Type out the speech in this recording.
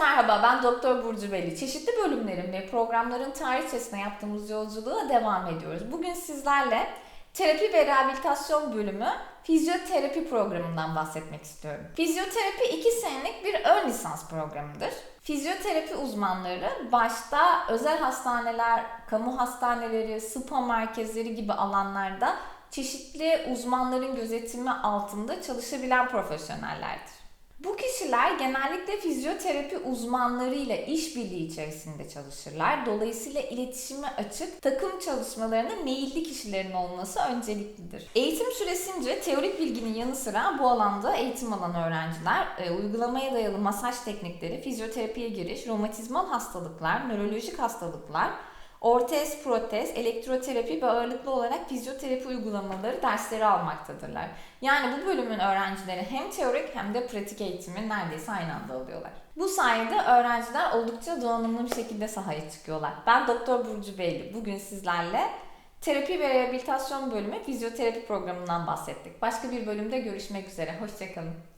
merhaba, ben Doktor Burcu Veli. Çeşitli bölümlerin ve programların tarihçesine yaptığımız yolculuğa devam ediyoruz. Bugün sizlerle terapi ve rehabilitasyon bölümü fizyoterapi programından bahsetmek istiyorum. Fizyoterapi 2 senelik bir ön lisans programıdır. Fizyoterapi uzmanları başta özel hastaneler, kamu hastaneleri, spa merkezleri gibi alanlarda çeşitli uzmanların gözetimi altında çalışabilen profesyonellerdir. Bu kişiler genellikle fizyoterapi uzmanlarıyla işbirliği içerisinde çalışırlar. Dolayısıyla iletişime açık, takım çalışmalarına meyilli kişilerin olması önceliklidir. Eğitim süresince teorik bilginin yanı sıra bu alanda eğitim alan öğrenciler e, uygulamaya dayalı masaj teknikleri, fizyoterapiye giriş, romatizmal hastalıklar, nörolojik hastalıklar, ortez, protez, elektroterapi ve ağırlıklı olarak fizyoterapi uygulamaları dersleri almaktadırlar. Yani bu bölümün öğrencileri hem teorik hem de pratik eğitimi neredeyse aynı anda alıyorlar. Bu sayede öğrenciler oldukça donanımlı bir şekilde sahaya çıkıyorlar. Ben Doktor Burcu Beyli. Bugün sizlerle terapi ve rehabilitasyon bölümü fizyoterapi programından bahsettik. Başka bir bölümde görüşmek üzere. Hoşçakalın.